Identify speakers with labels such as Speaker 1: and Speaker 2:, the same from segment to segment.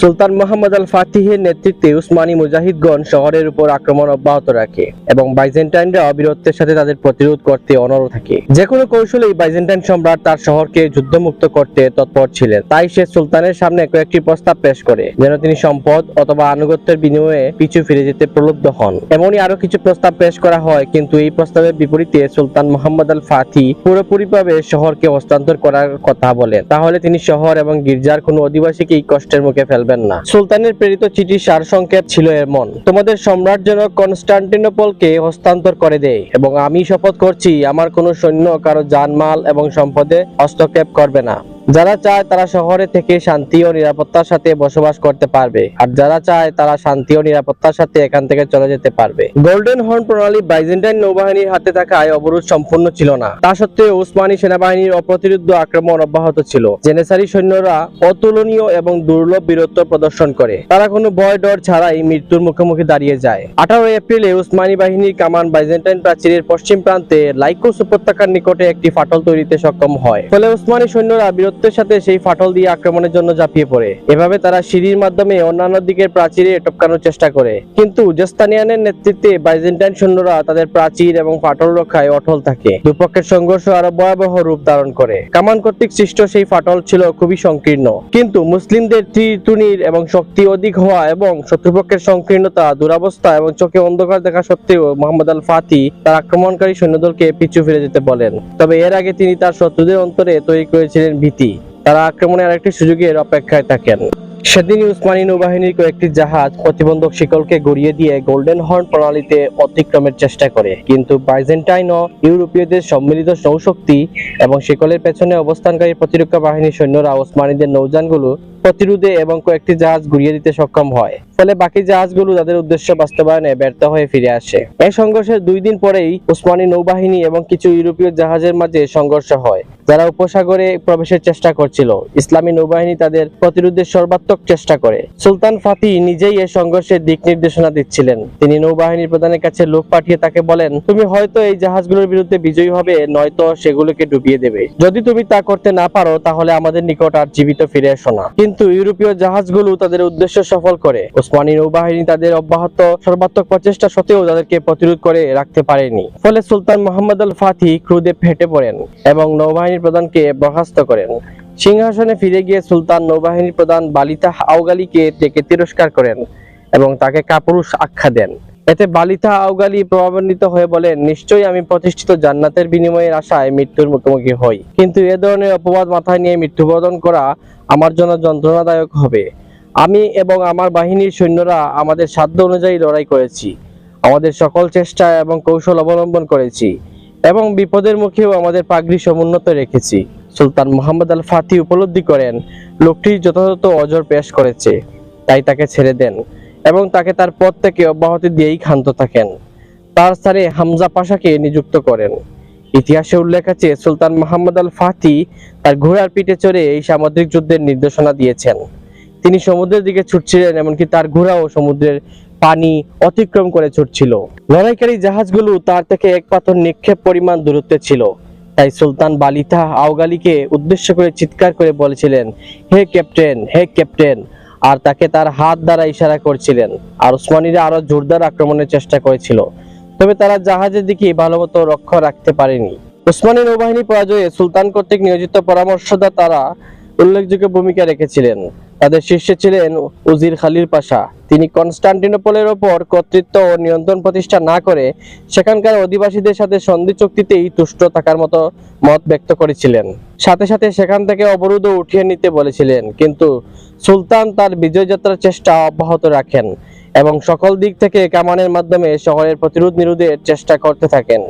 Speaker 1: সুলতান মোহাম্মদ আল ফাতিহের নেতৃত্বে উসমানী মুজাহিদগণ শহরের উপর আক্রমণ অব্যাহত রাখে এবং বাইজেন্টাইনরা অবিরত্বের সাথে তাদের প্রতিরোধ করতে অনড় থাকে। যে কোনো কৌশলেই বাইজেন্টাইন সম্রাট তার শহরকে যুদ্ধমুক্ত করতে তৎপর ছিলেন। তাই সে সুলতানের সামনে কয়েকটি প্রস্তাব পেশ করে, যেন তিনি সম্পদ অথবা আনুগত্যের বিনিময়ে পিছু ফিরে যেতে প্রলুব্ধ হন। এমনই আরও কিছু প্রস্তাব পেশ করা হয়, কিন্তু এই প্রস্তাবের বিপরীতে সুলতান মোহাম্মদ আল ফাতি পুরোপুরিভাবে শহরকে হস্তান্তর করার কথা বলেন। তাহলে তিনি শহর এবং গির্জার কোনো অধিবাসীকেই কষ্টের মুখে ফেলবেন না। সুলতানের প্রেরিত চিঠির সার সংক্ষেপ ছিল এমন, তোমাদের সম্রাট যেন কনস্টান্টিনোপলকে হস্তান্তর করে দেয় এবং আমি শপথ করছি, আমার কোনো সৈন্য কারও জানমাল এবং সম্পদে হস্তক্ষেপ করবে না। যারা চায় তারা শহরে থেকে শান্তি ও নিরাপত্তার সাথে বসবাস করতে পারবে। আর যারা চায় তারা শান্তি ও নিরাপত্তার সাথে এখান থেকে চলে যেতে পারবে। গোল্ডেন হর্ন প্রণালী বাইজেন্টাইন নৌবাহিনীর হাতে থাকায় অবরোধ সম্পূর্ণ ছিল না। তা সত্ত্বেও উসমানী সেনাবাহিনীর অপ্রতিরোধ আক্রমণ অব্যাহত ছিল। জেনেসারি সৈন্যরা অতুলনীয় এবং দুর্লভ বীরত্ব প্রদর্শন করে। তারা কোনো ভয় ডর ছাড়াই মৃত্যুর মুখোমুখি দাঁড়িয়ে যায়। আঠারো এপ্রিলে উসমানী বাহিনীর কামান বাইজেন্টাইন প্রাচীরের পশ্চিম প্রান্তে লাইকোস উপত্যকার নিকটে একটি ফাটল তৈরিতে সক্ষম হয়। ফলে উসমানী সৈন্যরা বীরত্বের সাথে সেই ফাটল দিয়ে আক্রমণের জন্য ঝাঁপিয়ে পড়ে। এভাবে তারা সিঁড়ির মাধ্যমে অন্যান্য দিকের প্রাচীরে টপকানোর চেষ্টা করে। কিন্তু জেস্তানিয়ানের নেতৃত্বে বাইজেন্টাইন সৈন্যরা তাদের প্রাচীর এবং ফাটল রক্ষায় অটল থাকে। দুপক্ষের সংঘর্ষ আরও ভয়াবহ রূপ ধারণ করে। কামান কর্তৃক সৃষ্ট সেই ফাটল ছিল খুবই সংকীর্ণ। কিন্তু মুসলিমদের তীর এবং শক্তি অধিক হওয়া এবং শত্রুপক্ষের সংকীর্ণতা, দুরাবস্থা এবং চোখে অন্ধকার দেখা সত্ত্বেও মোহাম্মদ আল ফাতি তার আক্রমণকারী সৈন্যদলকে পিছু ফিরে যেতে বলেন। তবে এর আগে তিনি তার শত্রুদের অন্তরে তৈরি করেছিলেন ভীতি। তারা আক্রমণের আরেকটি সুযোগের অপেক্ষায় থাকেন। সেদিন উসমানী নৌবাহিনীর কয়েকটি জাহাজ প্রতিবন্ধক শিকলকে গড়িয়ে দিয়ে গোল্ডেন হর্ন প্রণালীতে অতিক্রমের চেষ্টা করে। কিন্তু বাইজেন্টাইন ও ইউরোপীয়দের সম্মিলিত নৌশক্তি এবং শিকলের পেছনে অবস্থানকারী প্রতিরক্ষা বাহিনীর সৈন্যরা ওসমানীদের নৌযানগুলো প্রতিরোধে এবং কয়েকটি জাহাজ ঘুরিয়ে দিতে সক্ষম হয়। ফলে বাকি জাহাজগুলো তাদের উদ্দেশ্য বাস্তবায়নে ব্যর্থ হয়ে ফিরে আসে। এই সংঘর্ষের দুই দিন পরেই উসমানী নৌবাহিনী এবং কিছু ইউরোপীয় জাহাজের মাঝে সংঘর্ষ হয়। যারা উপসাগরে প্রবেশের চেষ্টা করছিল, ইসলামী নৌবাহিনী তাদের প্রতিরোধের সর্বাত্মক চেষ্টা করে। সুলতান ফাতি নিজেই এই সংঘর্ষের দিক নির্দেশনা দিচ্ছিলেন। তিনি নৌবাহিনীর প্রধানের কাছে লোক পাঠিয়ে তাকে বলেন, তুমি হয়তো এই জাহাজগুলোর বিরুদ্ধে বিজয়ী হবে, নয়তো সেগুলোকে ডুবিয়ে দেবে। যদি তুমি তা করতে না পারো, তাহলে আমাদের নিকট আর জীবিত ফিরে এসো না। কিন্তু ইউরোপীয় জাহাজগুলো তাদের উদ্দেশ্য সফল করে। ওসমানী নৌবাহিনী তাদের অব্যাহত সর্বাত্মক প্রচেষ্টা সত্ত্বেও তাদেরকে প্রতিরোধ করে রাখতে পারেনি। ফলে সুলতান মোহাম্মদ আল ফাতি ক্রুদে ফেটে পড়েন এবং নৌবাহিনীর প্রধানকে বরখাস্ত করেন। সিংহাসনে ফিরে গিয়ে সুলতান নৌবাহিনীর প্রধান বালিতা আউগালিকে ডেকে তিরস্কার করেন এবং তাকে কাপুরুষ আখ্যা দেন। এতে বালিতা আউগালি প্রভাবান্বিত হয়ে বলেন, নিশ্চয়ই আমি প্রতিষ্ঠিত জান্নাতের বিনিময়ের আশায় মৃত্যুর মুখোমুখি হই। কিন্তু এ ধরনের অপবাদ মাথায় নিয়ে মৃত্যুবরণ করা আমার জন্য যন্ত্রণাদায়ক হবে। আমি এবং আমার বাহিনীর সৈন্যরা আমাদের সাধ্য অনুযায়ী লড়াই করেছি। আমাদের সকল চেষ্টা এবং কৌশল অবলম্বন করেছি। এবং বিপদের মুখেও আমাদের পাগড়ি সমুন্নত রেখেছি। সুলতান মোহাম্মদ আল ফাতি উপলব্ধি করেন, লোকটি যথাযথ অজর পেশ করেছে, তাই তাকে ছেড়ে দেন এবং তাকে তার পদ থেকে অব্যাহতি দিয়েই ক্ষান্ত থাকেন। তার স্থানে হামজা পাশাকে নিযুক্ত করেন। ইতিহাসে উল্লেখ আছে, সুলতান মোহাম্মদ আল ফাতি তার ঘোড়ার পিঠে চড়ে এই সামুদ্রিক যুদ্ধের নির্দেশনা দিয়েছেন। তিনি সমুদ্রের দিকে ছুটছিলেন, এমনকি তার ঘোড়াও সমুদ্রের পানি অতিক্রম করে ছুটছিল। লড়াইকারী জাহাজগুলো তার থেকে এক পাথর নিক্ষেপ পরিমাণ দূরত্বে ছিল। তাই সুলতান বালিতা আওগালিকে উদ্দেশ্য করে চিৎকার করে বলেছিলেন, হে ক্যাপ্টেন হে ক্যাপ্টেন। আর তাকে তার হাত দ্বারা ইশারা করছিলেন। আর উসমানীরা আরও জোরদার আক্রমণের চেষ্টা করেছিল। তবে তারা জাহাজের দিকে ভালোমতো লক্ষ্য রাখতে পারেনি। উসমানী নৌবাহিনী পরাজয়ে সুলতান কর্তৃক নিয়োজিত পরামর্শদাতারা উল্লেখযোগ্য ভূমিকা রেখেছিলেন। তাদের শীর্ষে ছিলেন উজির খালিল পাশা। তিনি কনস্টান্টিনোপলের ওপর কর্তৃত্ব ও নিয়ন্ত্রণ প্রতিষ্ঠা না করে সেখানকার অধিবাসীদের সাথে সন্ধি চুক্তিতেই তুষ্ট থাকার মতো মত ব্যক্ত করেছিলেন। সাথে সাথে সেখান থেকে অবরোধও উঠিয়ে নিতে বলেছিলেন, কিন্তু সুলতান তার বিজয় যাত্রার চেষ্টা অব্যাহত রাখেন এবং সকল দিক থেকে কামানের মাধ্যমে শহরের প্রতিরোধ নিরোধের চেষ্টা করতে থাকেন।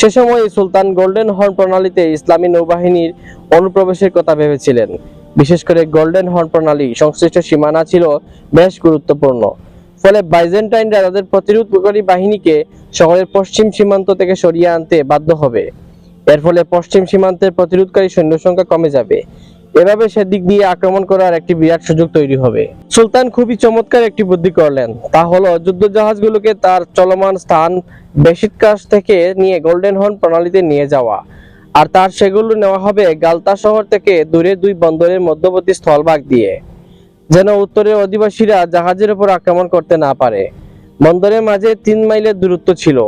Speaker 1: সে সময় সুলতান গোল্ডেন হর্ন প্রণালীতে ইসলামী নৌবাহিনীর অনুপ্রবেশের কথা ভেবেছিলেন। বিশেষ করে গোল্ডেন হর্ন প্রণালী সংশ্লিষ্ট সীমানা ছিল বেশ গুরুত্বপূর্ণ। ফলে বাইজেন্টাইনরা তাদের প্রতিরোধকারী বাহিনীকে শহরের পশ্চিম সীমান্ত থেকে সরিয়ে আনতে বাধ্য হবে। এর ফলে পশ্চিম সীমান্তের প্রতিরোধকারী সৈন্য সংখ্যা কমে যাবে। এভাবে সেদিক দিয়ে আক্রমণ করার একটি বিরাট সুযোগ তৈরি হবে। সুলতান খুবই চমৎকার একটি বুদ্ধি করলেন। তা হলো যুদ্ধ জাহাজগুলোকে তার চলমান স্থান বেশির কাছ থেকে নিয়ে গোল্ডেন হর্ন প্রণালীতে নিয়ে যাওয়া। আর তার সেগুলো নেওয়া হবে গালতা শহর থেকে দূরে দুই বন্দরের মধ্যবর্তী স্থলভাগ দিয়ে, যেন উত্তরের অধিবাসীরা জাহাজের উপর আক্রমণ করতে না পারে। বন্দরের মাঝে তিন মাইলের দূরত্ব ছিল,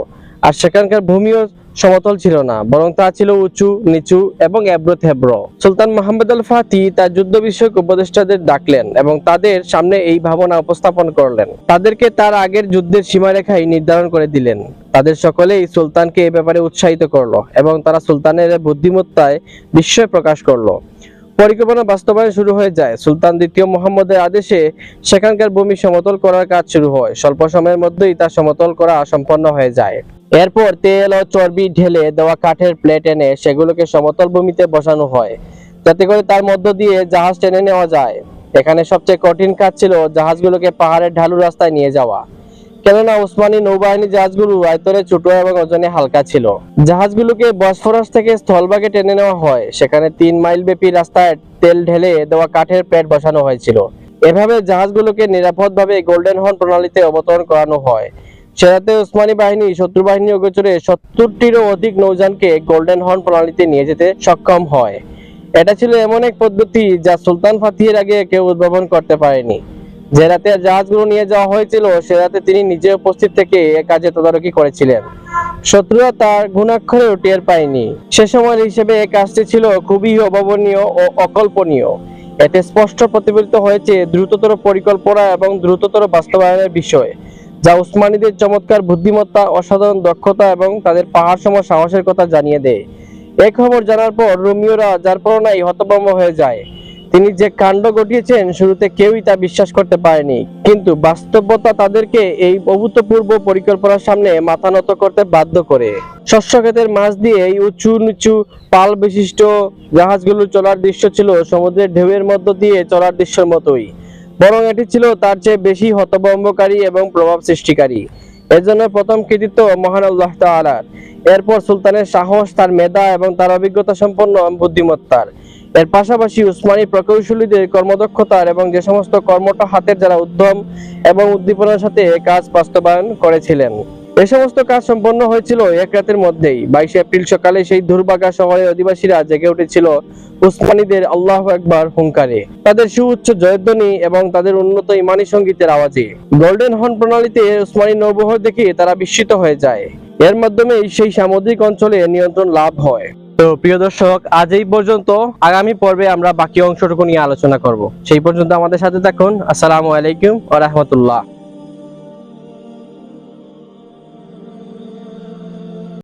Speaker 1: আর সেখানকার ভূমিও সমতল ছিল না, বরং তা ছিল উঁচু, নিচু এবং এব্রো থেবড়ো সুলতান মোহাম্মদ আল ফাতি তার যুদ্ধ বিষয়ক উপদেষ্টাদের ডাকলেন এবং তাদের সামনে এই ভাবনা উপস্থাপন করলেন। তাদেরকে তার আগের যুদ্ধের সীমারেখাই নির্ধারণ করে দিলেন। তাদের সকলেই সুলতানকে এ ব্যাপারে উৎসাহিত করল এবং তারা সুলতানের বুদ্ধিমত্তায় বিস্ময় প্রকাশ করল। পরিকল্পনা বাস্তবায়ন শুরু হয়ে যায়। সুলতান দ্বিতীয় মোহাম্মদের আদেশে সেখানকার ভূমি সমতল করার কাজ শুরু হয়। স্বল্প সময়ের মধ্যেই তা সমতল করা সম্পন্ন হয়ে যায়। এরপর তেল ও চর্বি ঢেলে দেওয়া কাঠের প্লেট এনে সেগুলোকে সমতল ভূমিতে বসানো হয়। যাতে করে তার মধ্য দিয়ে জাহাজ টেনে নেওয়া যায়। এখানে সবচেয়ে কঠিন কাজ ছিল জাহাজগুলোকে পাহাড়ের ঢালু রাস্তায় নিয়ে যাওয়া। কেননা উসমানী নৌবাহিনী জাহাজগুলো আয়তনে ছোট এবং ওজনে হালকা ছিল। জাহাজগুলোকে বসফরাস থেকে স্থলভাগে টেনে নেওয়া হয়। সেখানে তিন মাইল ব্যাপী রাস্তায় তেল ঢেলে দেওয়া কাঠের প্লেট বসানো হয়েছিল। এভাবে জাহাজগুলোকে নিরাপদভাবে গোল্ডেন হর্ন প্রণালীতে অবতরণ করানো হয়। সেরাতে উসমানী বাহিনী, শত্রু বাহিনী অগোচরে সত্তরটিরও অধিক নৌযানকে গোল্ডেন হর্ন প্রণালীতে নিয়ে যেতে সক্ষম হয়। এটা ছিল এমন এক পদ্ধতি যা সুলতান ফাতিহের আগে কেউ উদ্ভাবন করতে পারেনি। যে রাতে জাহাজগুলো নিয়ে যাওয়া হয়েছিল, সে রাতে তিনি নিজে উপস্থিত থেকে এ কাজে তদারকি করেছিলেন। শত্রুরা তার গুণাক্ষরে টের পায়নি। সে সময়ের হিসেবে এই কাজটি ছিল খুবই অভাবনীয় ও অকল্পনীয়। এতে স্পষ্ট প্রতিফলিত হয়েছে দ্রুততর পরিকল্পনা এবং দ্রুততর বাস্তবায়নের বিষয়। যা উসমানীদের চমৎকার বুদ্ধিমত্তা, অসাধারণ দক্ষতা এবং তাদের পাহাড় সম সাহসের কথা জানিয়ে দেয়। এ খবর জানার পর রোমিওরা, যার পরনাই হতভম্ব হয়ে যায়। তিনি যে কাণ্ড ঘটিয়েছেন, শুরুতে কেউই তা বিশ্বাস করতে পারেনি। কিন্তু বাস্তবতা তাদেরকে এই অভূতপূর্ব পরিকল্পনার সামনে মাথা নত করতে বাধ্য করে। শস্য ক্ষেতের মাছ দিয়ে এই উঁচু নিচু পাল বিশিষ্ট জাহাজগুলো চলার দৃশ্য ছিল সমুদ্রের ঢেউয়ের মধ্য দিয়ে চলার দৃশ্যের মতোই। বরং এটি ছিল তার চেয়ে বেশি হতভম্বকারী এবং প্রভাব সৃষ্টিকারী। এজন্য প্রথম কৃতিত্ব মহান আল্লাহ তালার এরপর সুলতানের সাহস, তার মেধা এবং তার অভিজ্ঞতা সম্পন্ন বুদ্ধিমত্তার। এর পাশাপাশি উসমানী প্রকৌশলীদের কর্মদক্ষতার এবং যে সমস্ত কর্মটা হাতের যারা উদ্যম এবং উদ্দীপনার সাথে কাজ বাস্তবায়ন করেছিলেন। এ সমস্ত কাজ সম্পন্ন হয়েছিল এক রাতের মধ্যেই। বাইশে এপ্রিল সকালে সেই দুর্বাগা শহরের অধিবাসীরা জেগে উঠেছিল উসমানীদের আল্লাহ একবার হুঙ্কারে। তাদের সুউচ্চ জয়ধ্বনি এবং তাদের উন্নত ইমানি সঙ্গীতের আওয়াজে। গোল্ডেন হর্ন প্রণালীতে উসমানী নৌবহর দেখে তারা বিস্মিত হয়ে যায়। এর মাধ্যমে সেই সামুদ্রিক অঞ্চলে নিয়ন্ত্রণ লাভ হয়। তো প্রিয় দর্শক, আজ এই পর্যন্ত। আগামী পর্বে আমরা বাকি অংশটুকু নিয়ে আলোচনা করব। সেই পর্যন্ত আমাদের সাথে থাকুন। আসসালামু আলাইকুম ওয়া রাহমাতুল্লাহ।